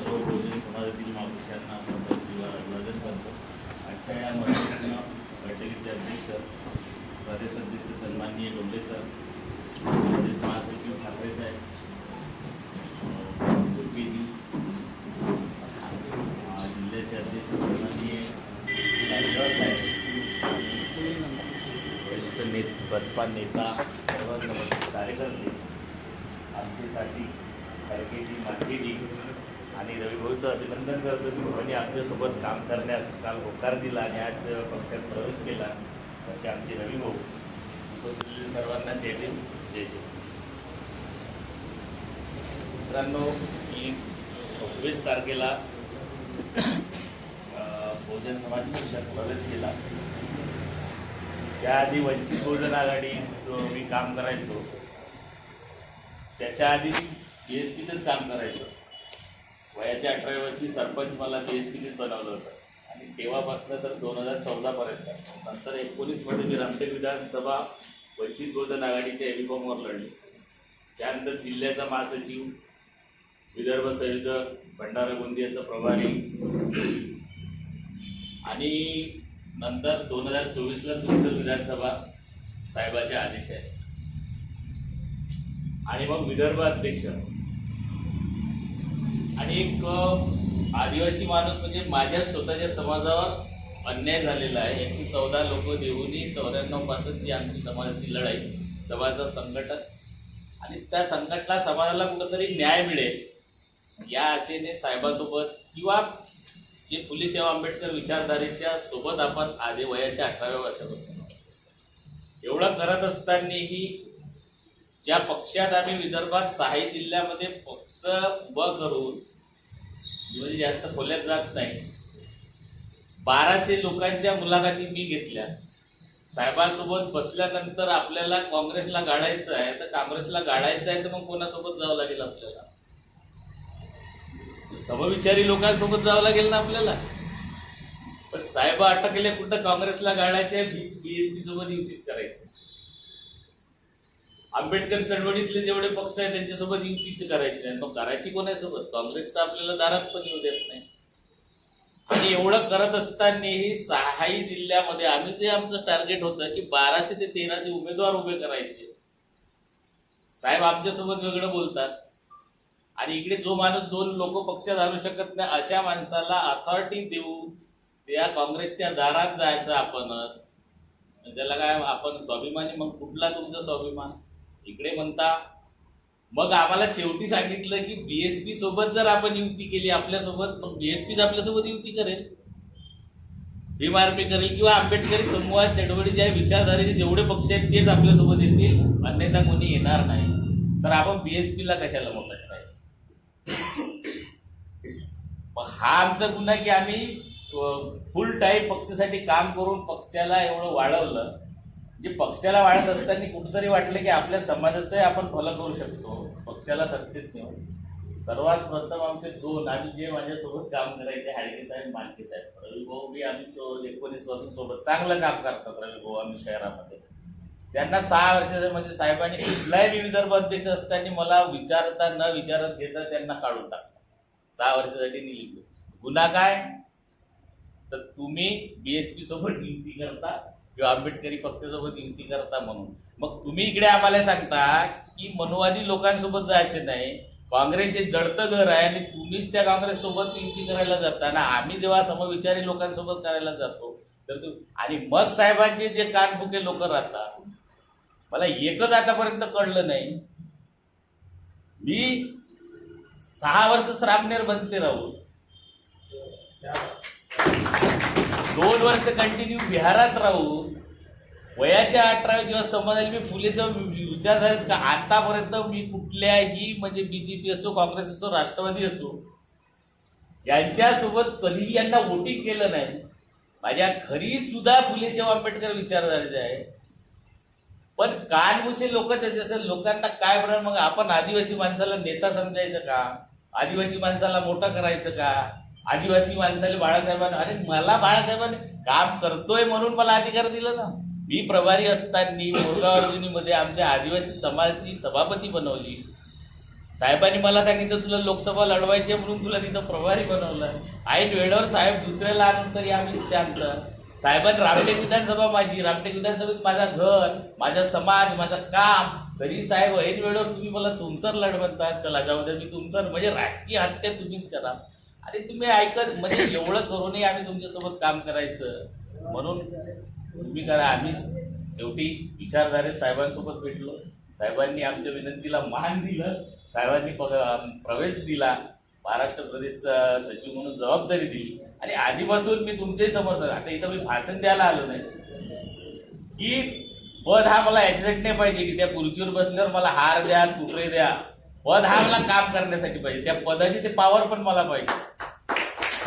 सर्व बहुजन समाजातील माणसांना आपण प्रतिभा अभिवादन करतो आजच्या या महत्त्वपूर्ण बैठकीचे अध्यक्ष प्रदेश अध्यक्ष सन्माननीय डोंबे सर प्रदेश महासचिव ठाकरे साहेब जिल्ह्याचे अध्यक्ष सन्माननीय राजगाव बसपा नेता सर्व कार्यकर्ते आमच्यासाठी खरकेजी मार्केटी आणि रविभाऊचं अभिनंदन करतो की भाऊनी आमच्यासोबत काम करण्यास काल होकार दिला आणि आज पक्षात प्रवेश केला. असे आमचे रविभाऊ उपस्थित सर्वांना जय भीम जय श्री मित्रांनो की सव्वीस तारखेला बहुजन समाज पक्षात प्रवेश केला. त्याआधी वंचित बहुजन आघाडी मी काम करायचो. त्याच्या आधी बी एस पीतच काम करायचो. वयाच्या अठराव्या वर्षी सरपंच मला बी एस पीनेच बनवलं होतं. आणि तेव्हापासून तर दोन हजार चौदापर्यंत नंतर एकोणीसमध्ये मी रामटेक विधानसभा वंचित बहुजन आघाडीच्या एबीकॉमवर लढली. त्यानंतर जिल्ह्याचा महासचिव विदर्भ संयोजक भंडारा गोंदियाचा प्रभारी. आणि नंतर दोन हजार चोवीसला तुमचं विधानसभा साहेबाचे आदेश आहे. आणि मग विदर्भ अध्यक्ष. आणि एक आदिवासी माणूस म्हणजे माझ्या स्वतःच्या समाजावर अन्याय झालेला आहे. एकशे चौदा लोक देऊनही चौऱ्याण्णवपासून जी आमची समाजाची लढाई समाजाचं संघटन. आणि त्या संघटना समाजाला कुठंतरी न्याय मिळेल या आशेने साहेबासोबत किंवा जे फुलेशाह आंबेडकर विचारधारेच्या सोबत आपण आधी वयाच्या अठराव्या वर्षापासून एवढं करत असतानाही ज्या पक्षात आम्ही विदर्भात सहा जिल्ह्यामध्ये पक्ष उभं करून म्हणजे जास्त खोल्यात जात नाही. बाराशे लोकांच्या मुलाखती मी घेतल्या. साहेबांसोबत बसल्यानंतर आपल्याला काँग्रेसला गाडायचं आहे तर काँग्रेसला गाडायचं आहे तर मग कोणासोबत जावं लागेल आपल्याला? समविचारी लोकांसोबत जावं लागेल ना आपल्याला? पण साहेब अटकले कुठं काँग्रेसला गाडायचे बीएसपी सोबत युतीच करायचे. आंबेडकर चळवळीतले जेवढे पक्ष आहेत त्यांच्यासोबत युतीच करायची नाही. मग करायची कोणासोबत? काँग्रेस तर आपल्याला दारात पण येऊ देत नाही. आणि एवढं करत असतानाही सहाही जिल्ह्यामध्ये आम्ही जे आमचं टार्गेट होतं की बाराशे ते तेराशे उमेदवार उभे करायचे. साहेब आमच्यासोबत वेगळं बोलतात. आणि इकडे जो माणूस दोन लोक पक्षात आणू शकत नाही अशा माणसाला अथॉरिटी देऊ त्या काँग्रेसच्या दारात जायचं आपणच. त्याला काय आपण स्वाभिमानी मग कुठला तुमचा स्वाभिमान? इकडे म्हणता मग आम्हाला शेवटी सांगितलं की बीएसपी सोबत जर आपण युती केली आपल्यासोबत मग बीएसपीच आपल्यासोबत युती करेल. भीम आर्मी करेल किंवा आंबेडकरी समूहात चळवळीच्या विचारधारेचे जेवढे पक्ष आहेत तेच आपल्यासोबत येतील. अन्यथा कोणी येणार नाही. तर आपण बीएसपीला कशाला मदत नाही मग हा आमचा गुन्हा की आम्ही फुल टाईम पक्षासाठी काम करून पक्षाला एवढं वाढवलं जे पक्षाला वाढत असताना कुठंतरी वाटलं की आपल्या समाजाचं आपण भलं करू शकतो. पक्षाला सत्तेत नेऊन. सर्वात प्रथम आमचे दोन आम्ही जे माझ्यासोबत काम करायचे हाडगे साहेब मालके साहेब. रवी भाऊ बी आम्ही सो एकोणीसपासून सोबत चांगलं काम करतात रवी भाऊ आम्ही शहरामध्ये. त्यांना सहा वर्षाचे म्हणजे साहेबांनी कुठलाही मी विदर्भ अध्यक्ष असताना मला विचारता न विचारत घेता त्यांना काढून टाकलं. सहा वर्षासाठी निलिंग गुन्हा काय? तर तुम्ही बीएसपी सोबत युती करता. किंवा आंबेडकरी पक्षासोबत युती करता म्हणून. मग तुम्ही इकडे आम्हाला सांगता की मनुवादी लोकांसोबत जायचे नाही. काँग्रेस हे जडतं घर आहे आणि तुम्हीच त्या काँग्रेस सोबत युती करायला जाता ना आम्ही जेव्हा समविचारी लोकांसोबत करायला जातो तर तू आणि मग साहेबांचे जे कानफुके लोक राहतात मला एकच आतापर्यंत कळलं नाही. मी सहा वर्ष श्रामनेर बनते राहू दोन वर्ष कंटिन्यू बिहारात राहू वयाच्या अठराव्या जेव्हा समाजाला मी फुलेसेव विचार झाले का आतापर्यंत मी कुठल्याही म्हणजे बीजेपी असो काँग्रेस असो राष्ट्रवादी असो यांच्यासोबत कधीही यांना वोटिंग केलं नाही. माझ्या घरी सुद्धा फुलेशाह आंबेडकर विचारधारेचे आहे. पण कानमुसे लोक जसे असतात लोकांना काय बरं मग आपण आदिवासी माणसाला नेता समजायचं का? आदिवासी माणसाला मोठा करायचं का? आदिवासी माणसाला बाळासाहेबांना अरे मला बाळासाहेबांनी काम करतोय म्हणून मला अधिकार दिला ना. मी प्रभारी असताना मोरगाव अर्जुनीमध्ये आमच्या आदिवासी समाजाची सभापती बनवली. साहेबांनी मला सांगितलं तुला लोकसभा लढवायची आहे म्हणून तुला तिथं प्रभारी बनवलं ऐन वेळेवर साहेब दुसऱ्याला आणून तरी आम्ही शांत. साहेबांनी रामटेक विधानसभा माझी रामटेक विधानसभेत माझा घर माझा समाज माझं काम. तरी साहेब ऐन वेळेवर तुम्ही मला तुमसर लढवता. चला जाऊ द्या मी तुमसर म्हणजे राजकीय हत्या तुम्हीच करा. आणि तुम्ही ऐकत म्हणजे एवढं करूनही आम्ही तुमच्यासोबत काम करायचं. म्हणून तुम्ही करा आम्ही शेवटी विचारधारे साहेबांसोबत भेटलो. साहेबांनी आमच्या विनंतीला मान दिलं. साहेबांनी प्रवेश दिला. महाराष्ट्र प्रदेश सचिव म्हणून जबाबदारी दिली. आणि आधीपासून मी तुमच्याही समोर आता इथं मी भाषण द्यायला आलो नाही. की पद हा मला ऍक्सिडेंट नाही पाहिजे की त्या खुर्चीवर बसल्यावर मला हार द्या तुकडे द्या. पद हा मला काम करण्यासाठी पाहिजे. त्या पदाची ते पावर पण मला पाहिजे.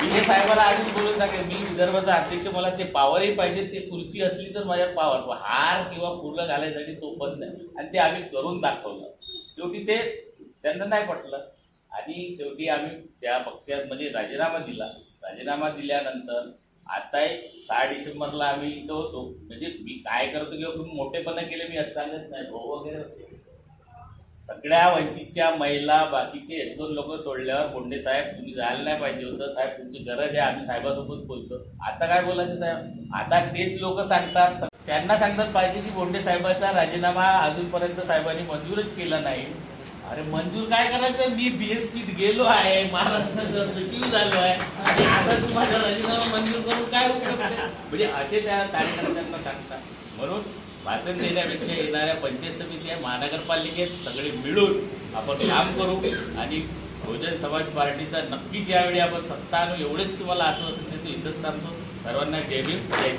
विजय साहेबाला आधीच बोलून सांगेन मी विदर्भाचा अध्यक्ष मला ते पॉवरही पाहिजे ते खुर्ची असली तर माझ्या पॉवर हार किंवा पूर्ण घालायसाठी तो बंद नाही आणि ते आम्ही करून दाखवलं. शेवटी ते त्यांना नाही पटलं. आणि शेवटी आम्ही त्या पक्षात म्हणजे राजीनामा दिला. राजीनामा दिल्यानंतर आता एक सहा डिसेंबरला आम्ही इथं होतो. म्हणजे मी काय करतो किंवा तुम्ही मोठेपणा केले मी असं सांगत नाही. भाऊ वगैरे असते. सगळ्या वंचितच्या महिला बाकीचे एक दोन लोक सोडल्यावर बोंडे साहेब तुम्ही जायला नाही पाहिजे होतं. साहेब तुमची गरज आहे आम्ही साहेबासोबत बोलतो. आता काय बोलायचं साहेब? आता तेच लोक सांगतात. त्यांना सांगतात पाहिजे की बोंडे साहेबाचा राजीनामा अजूनपर्यंत साहेबांनी मंजूरच केला नाही. अरे मंजूर काय करायचं? मी बीएसपीत गेलो आहे महाराष्ट्राचा सचिव झालो आहे. आणि आता तू माझा राजीनामा मंजूर करून काय उपयोग म्हणजे असे त्या कार्यकर्त्यांना सांगतात. म्हणून भाषण देण्यापेक्षा येणाऱ्या पंचायत समिती आहे महानगरपालिकेत सगळे मिळून आपण काम करू आणि बहुजन समाज पार्टीचा नक्कीच यावेळी आपण सत्ता आणू. एवढेच तुम्हाला आश्वासन देतो इथंच थांबतो. सर्वांना जय भीम जय